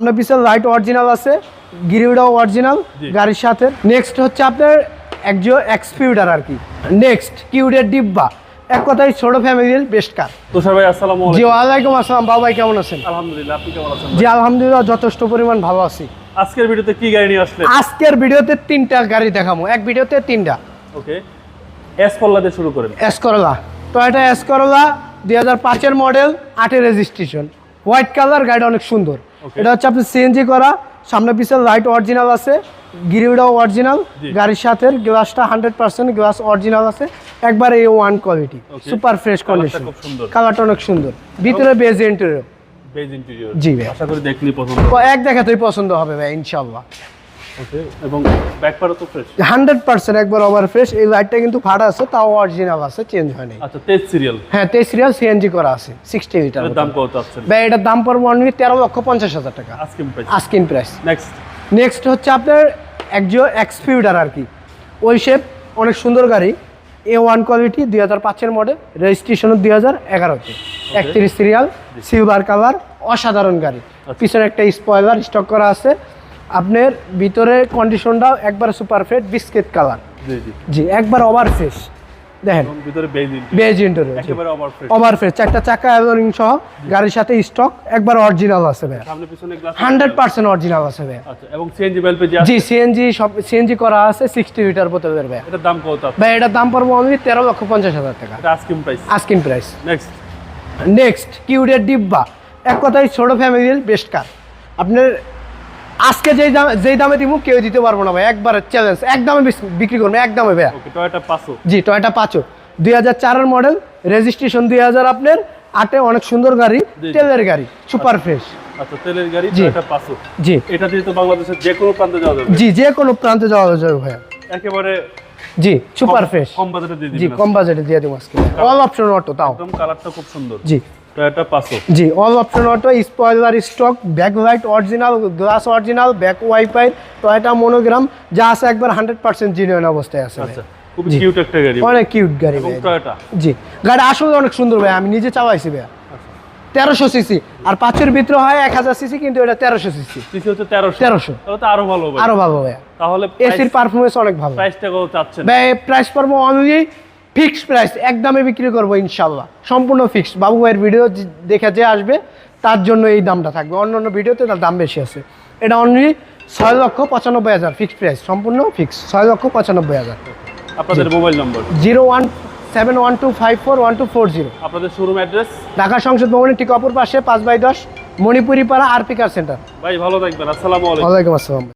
আপনার পিছনে light original আছে গিরিউডাও অরিজিনাল গাড়ির সাথে। নেক্সট হচ্ছে আপনার একজো এক্সপিউটার আর কি। নেক্সট কিউডের ডিব্বা এক কথায় ছোট ফ্যামিলির বেস্ট কার তুষার ভাই আসসালামু জি আলাইকুম। ওয়ালাইকুম আসসালাম। বাবা ভাই কেমন আছেন? আলহামদুলিল্লাহ আপনি কেমন আছেন জি আলহামদুলিল্লাহ যথেষ্ট পরিমাণ ভালো আছি। আজকের ভিডিওতে কি গাড়ি নিয়ে আসলেন? আজকের ভিডিওতে তিনটা গাড়ি দেখাবো। এক ভিডিওতে তিনটা। ওকে। এস কল্লা দিয়ে শুরু করেন। এস করলা টয়টা এস করলা দুই হাজার পাঁচের মডেল আটের রেজিস্ট্রেশন হোয়াইট কালার গাড়িটা অনেক সুন্দর. এটা হচ্ছে আপনি সিএনজি করা সামনে পিছনে লাইট অরিজিনাল আছে গিরিউডাও অরিজিনাল গাড়ির সাথে গ্লাসটা হান্ড্রেড পার্সেন্ট গ্লাস অরিজিনাল আছে একবার এই one quality super fresh condition কালারটা অনেক সুন্দর। ভিতরে বেজ ইন্টেরিয়র বেজ ইন্টেরিয়র জি ভাই। আশা করি দেখলি পছন্দ এক দেখাতেই পছন্দ হবে ভাই ইনশাল্লাহ ওকে এবং ব্যাক তো ফ্রেশ একবার ওভার ফ্রেশ এই লাইটটা কিন্তু ফাটা আছে তাও অরিজিনাল আছে চেঞ্জ হয়নি। আচ্ছা সিরিয়াল হ্যাঁ তেইশ সিরিয়াল সিএনজি করা আছে সিক্সটি লিটার এর দাম কত চাচ্ছেন ভাই এটার দাম পড়বে অনলি তেরো লক্ষ পঞ্চাশ হাজার টাকা। প্রাইস নেক্সট নেক্সট হচ্ছে আপনার একজো আর কি। ওই শেপ অনেক সুন্দর গাড়ি। এ ওয়ান কোয়ালিটি দুই হাজার পাঁচের মডেল রেজিস্ট্রেশন দুই হাজার এগারোতে। একত্রিশ সিরিয়াল সিলভার কালার অসাধারণ গাড়ি। পিছনে একটা স্পয়লার স্টক করা আছে। আপনার ভিতরে কন্ডিশনটাও একবার সুপার ফেট বিস্কিট কালার জি একবার ওভার ফ্রেশ দেখেন ভিতরে বেজ ইন্টেরিয়র একেবারে ওভার ফ্রেশ ওভার ফ্রেশ চারটা চাকা এবং সহ গাড়ির সাথে স্টক একবার অরিজিনাল আছে ভাই সামনে পিছনে গ্লাস হান্ড্রেড পার্সেন্ট অরিজিনাল আছে ভাই আচ্ছা এবং সিএনজি পেজ জি সিএনজি সব সিএনজি করা আছে সিক্সটি লিটার বোতলের ভাই এটার দাম কত ভাই এটার দাম পড়ব অনলি তেরো লক্ষ পঞ্চাশ হাজার টাকা। এটা আজকে price asking price next next কিউডের ডিব্বা এক কথায় ছোট ফ্যামিলির বেস্ট কার আপনার আজকে যেই দামে যেই দামে দিব কেউ দিতে পারব না ভাই। একবার চ্যালেঞ্জ এক দামে বিক্রি করব এক দামে ভাই ওকে টয়োটা পাঁচশো জি টয়টা পাঁচো দুই হাজার চারের মডেল রেজিস্ট্রেশন দুই হাজার আপনার। আটে অনেক সুন্দর গাড়ি তেলের গাড়ি সুপার ফ্রেশ আচ্ছা তেলের গাড়ি জি। টয়োটা জি। এটা দিয়ে তো বাংলাদেশের যে কোনো প্রান্তে যাওয়া যাবে। জি যে কোনো প্রান্তে যাওয়া যাবে ভাইয়া। একেবারে জি সুপার ফ্রেশ কম বাজেটে দিয়ে জি কম বাজেটে দিয়ে দেবো আজকে। অল অপশন অটো তাও। একদম কালারটা খুব সুন্দর। জি। টয়োটা জি all option auto spoiler stock back light original glass original back wiper Toyota monogram যা আছে একবার হান্ড্রেড পার্সেন্ট অবস্থায় আছে আচ্ছা খুব কিউট একটা গাড়ি অনেক কিউট গাড়ি টয়োটা জি গাড়ি আসলে অনেক সুন্দর ভাই আমি নিজে চালাইছি ভাই। তেরোশো সিসি আর পাঁচের ভিতরে হয় এক হাজার সিসি কিন্তু এটা তেরোশো সিসি সিসি হচ্ছে তেরোশো। তেরোশো। তাহলে আরও ভালো আরও ভালো ভাই। তাহলে এসির পারফরমেন্স অনেক ভালো। প্রাইসটা কত চাচ্ছেন। প্রাইস অনলি ফিক্সড প্রাইস একদমে বিক্রি করব ইনশাল্লাহ। সম্পূর্ণ ফিক্সড বাবু ভাইয়ের ভিডিও যে- দেখে যে আসবে তার জন্য এই দামটা থাকবে। অন্য অন্য ভিডিওতে তার দাম বেশি আছে। এটা অনলি ছয় লক্ষ পঁচানব্বই হাজার ফিক্সড প্রাইস সম্পূর্ণ ফিক্স ছয় লক্ষ পঁচানব্বই হাজার। আপনাদের mobile number zero one seven one two five four one two four zero. আপনাদের শোরুম অ্যাড্রেস ঢাকা সংসদ ভবনের ঠিক অপর পাশে পাঁচ বাই দশ মণিপুরি পাড়া আরপি কার সেন্টার ভাই ভালো থাকবেন। আসসালামু আলাইকুম। আসসালাম।